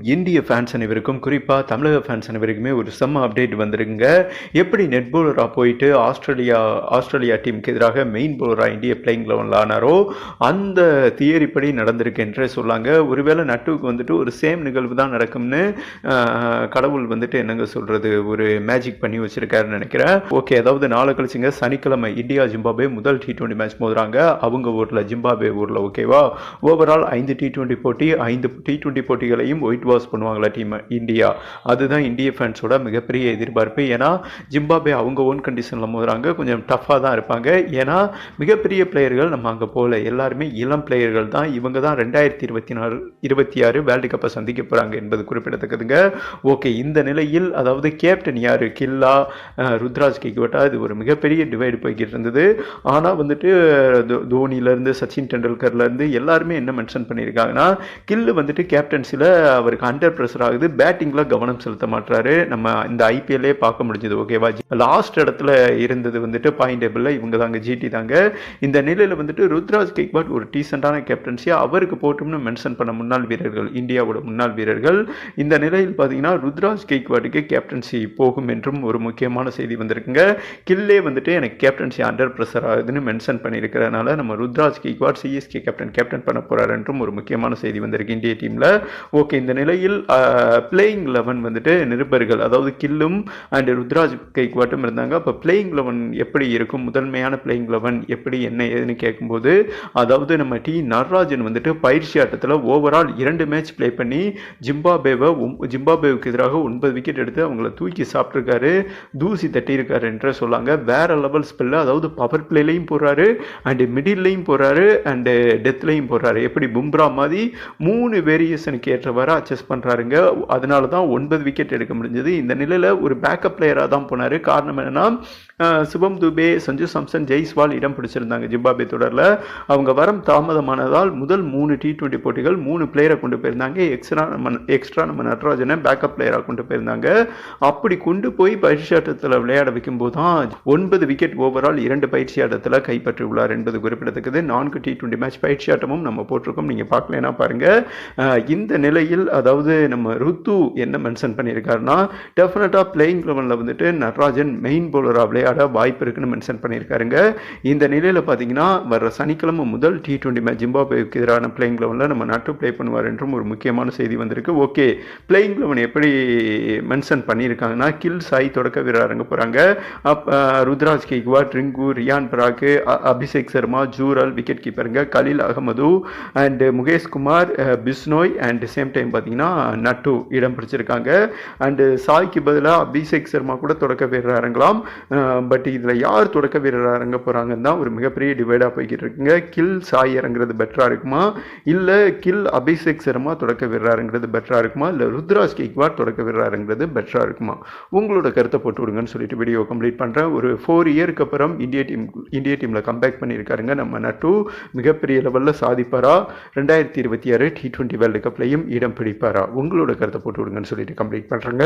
இந்திய ஃபேன்ஸ் அனைவருக்கும் குறிப்பாக தமிழக ஃபேன்ஸ் அனைவருக்குமே ஒரு செம்ம அப்டேட் வந்திருக்குங்க. எப்படி நெட் பவுலராக போயிட்டு ஆஸ்திரேலியா ஆஸ்திரேலியா டீமுக்கு எதிராக மெயின் பவுலராக இந்திய பிளேயிங் லெவனில் ஆனாரோ அந்த தியரிப்படி நடந்திருக்கு என்று சொல்லாங்க. ஒருவேளை நட்டுவுக்கு வந்துட்டு ஒரு சேம் நிகழ்வு தான் நடக்கும்னு கடவுள் வந்துட்டு என்னங்க சொல்கிறது ஒரு மேஜிக் பண்ணி வச்சிருக்காருன்னு நினைக்கிறேன். ஓகே அதாவது நாளை கழிச்சுங்க சனிக்கிழமை இந்தியா ஜிம்பாபே முதல் டி டுவெண்ட்டி மேட்ச் மோதுறாங்க. அவங்க ஊரில் ஜிம்பாபே ஊரில் ஓகேவா ஓவரால் ஐந்து டி டுவெண்ட்டி போட்டி ஐந்து டி டுவெண்ட்டி போட்டிகளையும் ஒயிட் வாஷ் பண்ணுவாங்களா டீம் இந்தியா. அதுதான் இந்திய ஃபேன்ஸோட மிகப்பெரிய எதிர்பார்ப்பு. ஏன்னா ஜிம்பாபே அவங்க ஓன் கண்டிஷனில் மோதுறாங்க. கொஞ்சம் டஃப்பாக தான் இருப்பாங்க. ஏன்னா மிகப்பெரிய பிளேயர்கள் நம்ம அங்கே போகல. எல்லாருமே இளம் பிளேயர்கள் தான். இவங்க தான் ரெண்டாயிரத்தி இருபத்தி நாலு இருபத்தி ஆறு வேர்ல்டு கப்பை சந்திக்க போகிறாங்க என்பது குறிப்பிடத்தக்கதுங்க. ஓகே இந்த நிலையில் அதாவது கேப்டன் யார்? கில்லா ருத்ராஜ் கேக்வட்டா இது ஒரு மிகப்பெரிய டிவைடு போய்கிட்டு இருந்தது. ஆனால் வந்துட்டு தோனியிலேருந்து சச்சின் டெண்டுல்கர்லேருந்து எல்லாருமே என்ன மென்ஷன் பண்ணியிருக்காங்கன்னா கில்லு வந்துட்டு கேப்டன்சியில் அவருக்கு அண்டர் ப்ரெஷர் ஆகுது. பேட்டிங்கில் கவனம் செலுத்த மாட்டாரு நம்ம இந்த ஐபிஎல்லே பார்க்க முடிஞ்சது ஓகேவா லாஸ்ட் இடத்துல இருந்தது வந்துட்டு பாயிண்ட் டேபிளில் இவங்க தாங்க ஜிடி தாங்க. இந்த நிலையில் வந்துட்டு ருத்ராஜ் கெக்வாட் ஒரு டீசெண்டான கேப்டன்சியாக அவருக்கு போட்டும்னு மென்ஷன் பண்ண முன்னாள் வீரர்கள் இந்தியாவோட முன்னாள் வீரர்கள். இந்த நிலையில் பார்த்தீங்கன்னா ருத்ராஜ் கேக்வாட்டுக்கு கேப்டன்சி போகும் என்றும் ஒரு முக்கியமான செய்தி வந்திருக்குங்க. கில்லே வந்துட்டு எனக்கு கேப்டன்சி அண்டர் ப்ரெஷர் ஆகுதுன்னு மென்ஷன் பண்ணியிருக்கிறதுனால நம்ம Ruturaj Gaikwad CSK captain captain பண்ண போகிறார் என்றும் ஒரு முக்கியமான செய்தி வந்திருக்கு இந்திய டீமில் ஓகே இந்த நிலையில் பிளேயிங் லெவன் வந்துட்டு நிருபர்கள் அதாவது கில்லும் அண்ட் ருத்ராஜ் கைக்வாட்டும் இருந்தாங்க. அப்போ பிளேயிங் லெவன் எப்படி இருக்கும்? முதன்மையான பிளேயிங் லெவன் எப்படி என்ன ஏதுன்னு கேட்கும்போது அதாவது நம்ம டி நடராஜன் வந்துட்டு பயிற்சி ஆட்டத்தில் ஓவரால் இரண்டு மேட்ச் ப்ளே பண்ணி ஜிம்பாபேவை ஜிம்பாபேவுக்கு எதிராக ஒன்பது விக்கெட் எடுத்து அவங்கள தூக்கி சாப்பிட்ருக்காரு தூசி தட்டியிருக்காரு என்று சொல்லாங்க. வேற லெவல் ஸ்பெல்ல அதாவது பவர் பிளேலையும் போடுறாரு அண்டு மிடில்லையும் போடுறாரு அண்டு டெத்லையும் போடுறாரு. எப்படி பும்ரா மாதிரி மூணு வேரியேஷனுக்கு ஏற்றவாறு மிஸ் பண்றாருங்க. அதனால தான் ஒன்பது விக்கெட் எடுக்க முடிஞ்சது. இந்த நிலையில் ஒரு பேக்கப் பிளேயராக தான் போனார். காரணம் என்னன்னா சிவம் துபே சஞ்சு சாம்சன் ஜெய்ஸ்வால் இடம் பிடிச்சிருந்தாங்க ஜிம்பாபே தொடரில். அவங்க வரம் தாமதமானதால் முதல் மூணு டி டுவெண்ட்டி போட்டிகள் மூணு பிளேயரை கொண்டு போயிருந்தாங்க. எக்ஸ்ட்ரா நம்ம எக்ஸ்ட்ரா நம்ம நட்ராஜனை பேக்கப் பிளேயராக கொண்டு போயிருந்தாங்க. அப்படி கொண்டு போய் பயிற்சி ஆட்டத்தில் விளையாட வைக்கும்போது தான் ஒன்பது விக்கெட் ஓவரால் இரண்டு பயிற்சி ஆட்டத்தில் கைப்பற்றி உள்ளார் என்பது குறிப்பிடத்தக்கது. நான்கு டி டுவெண்ட்டி மேட்ச் பயிற்சி ஆட்டமும் நம்ம போட்டிருக்கோம். நீங்கள் பார்க்கலனா பாருங்க. இந்த நிலையில் அதாவது நம்ம ருத்து என்ன மென்ஷன் பண்ணியிருக்காருன்னா டெஃபினட்டாக பிளேயிங் லெவனில் வந்துட்டு நடராஜன் மெயின் பவுலராக விளையாட வாய்ப்பு இருக்குன்னு மென்ஷன் பண்ணியிருக்காருங்க. இந்த நிலையில் பார்த்தீங்கன்னா வர சனிக்கிழமை முதல் டி டுவெண்ட்டி மேட்ச் ஜிம்பாபேவுக்கு எதிரான பிளேயிங் லெவனில் நம்ம நட்டு ப்ளே பண்ணுவார் என்றும் ஒரு முக்கியமான செய்தி வந்திருக்கு. ஓகே பிளேயிங் லெவன் எப்படி மென்ஷன் பண்ணியிருக்காங்கன்னா கில் சாய் தொடக்க வீரர் இறங்க போகிறாங்க அப் ருத்ராஜ் கேக்வா ட்ரிங்கு ரியான் பராக்கு அ- Abhishek Sharma Jurel wicket கீப்பருங்க Khaleel Ahmed and Mukesh Kumar Bishnoi and same time பார்த்தீங்கன்னா நட்டு இடம் பிடிச்சிருக்காங்க. அண்டு சாய்க்கு பதிலாக அபிஷேக் சர்மா கூட தொடக்க வீரராக பட் இதில் யார் தொடக்க வீரராக இறங்க போகிறாங்கன்னு தான் ஒரு மிகப்பெரிய டிவைடாக போய்கிட்டு இருக்குங்க. கில் சாய் இறங்குறது பெட்டராக இருக்குமா? இல்லை கில் அபிஷேக் சர்மா தொடக்க வீரராங்கிறது பெட்டராக இருக்குமா? இல்லை ருத்ராஜ் கேக்வார் தொடக்க வீரராங்கிறது பெட்டராக இருக்குமா? உங்களோட கருத்தை போட்டு விடுங்கன்னு சொல்லிட்டு வீடியோ கம்ப்ளீட் பண்ணுறேன் ஒரு ஃபோர் இயருக்கு அப்புறம் இந்திய டீம் இந்திய டீமில் கம்பேக் பண்ணியிருக்காருங்க நம்ம நட்டு. மிகப்பெரிய லெவலில் சாதிப்பாரா? ரெண்டாயிரத்தி இருபத்தி ஆறு டி டுவெண்ட்டி வேர்ல்டு கப்லையும் இடம் பிடிப்பாரா? உங்களோட கருத்தை போட்டு விடுங்கன்னு சொல்லிட்டு கம்ப்ளீட் பண்ணுறாங்க